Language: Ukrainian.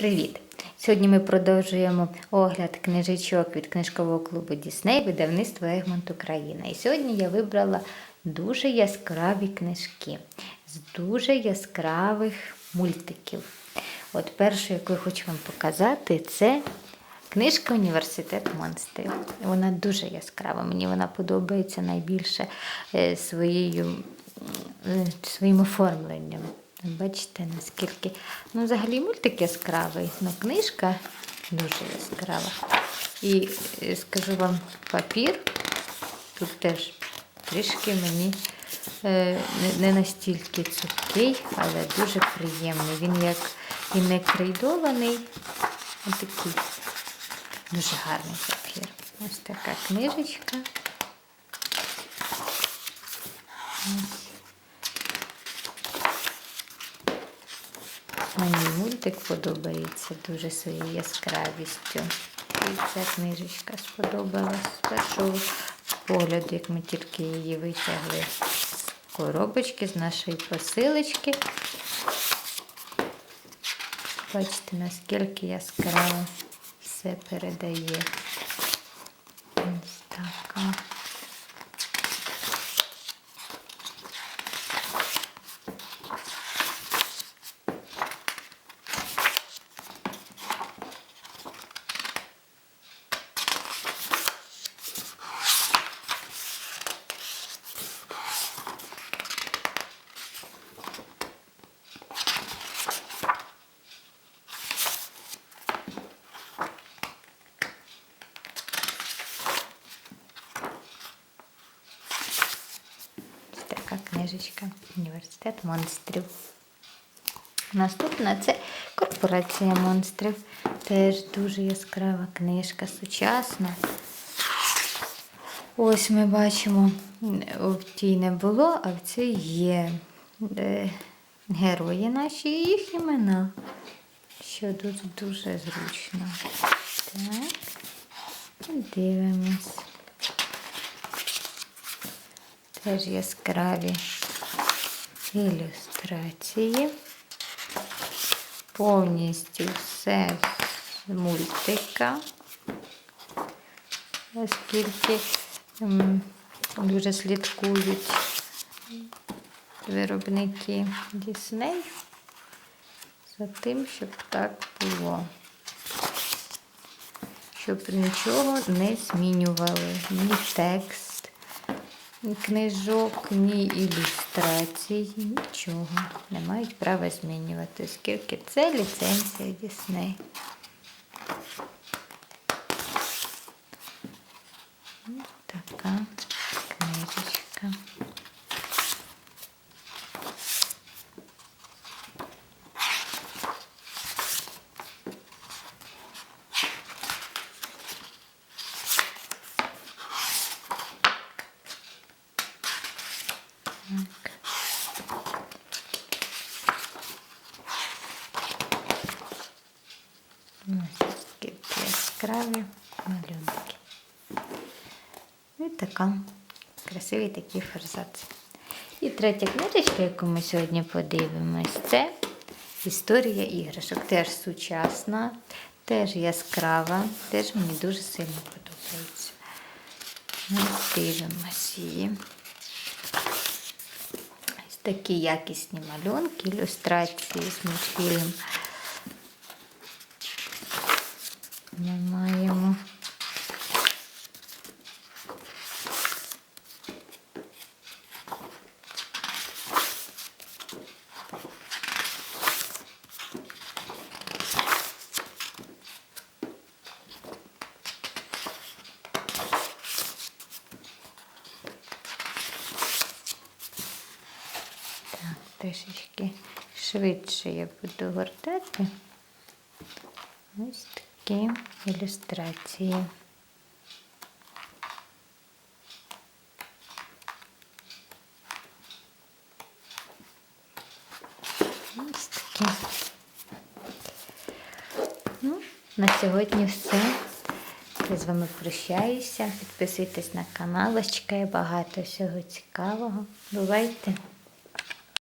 Привіт! Сьогодні ми продовжуємо огляд книжечок від книжкового клубу Дісней, видавництво Егмонт Україна. І сьогодні я вибрала дуже яскраві книжки з дуже яскравих мультиків. От першу, яку я хочу вам показати, це книжка Університет монстрів. Вона дуже яскрава. Мені вона подобається найбільше е, своєю, своїм оформленням. Бачите, наскільки. Ну, взагалі мультик яскравий, але книжка дуже яскрава. І е, скажу вам, папір тут теж трішки мені е, не, не настільки цупкий, але дуже приємний. Він як і не крейдований, а такий дуже гарний папір. Ось така книжечка. Ось. Мені мультик подобається дуже своєю яскравістю. І ця книжечка сподобалась з погляду, як ми тільки її витягли з коробочки, з нашої посилочки. Бачите, наскільки яскраво все передає. Ось така. Ось така книжечка Університет монстрів. Наступна це Корпорація монстрів. Теж дуже яскрава книжка, сучасна. Ось ми бачимо, в тій не було, а в цій є е, герої наші і їх імена. Що дуже дуже зручно. Так, дивимось. Теж яскраві ілюстрації. Повністю все з мультика. Оскільки дуже слідкують виробники Дісней за тим, щоб так було. Щоб нічого не змінювали, ні текст, книжок, ні ілюстрацій, нічого не мають права змінювати, оскільки це ліцензія Дісней. Така книжечка. Ось такі яскраві малюнки. І така красиві такі форзаці. І третя книжечка, яку ми сьогодні подивимось, це історія іграшок. Теж сучасна, теж яскрава, теж мені дуже сильно подобається. Ми дивимось її. Такі якісні малюнки, ілюстрації з мультфільм. Ми маємо. Так, трішечки швидше я буду гортати. Ось такі ілюстрації. Ось такі. Ну, на сьогодні все. Я з вами прощаюся. Підписуйтесь на канал, чекає багато всього цікавого. Бувайте!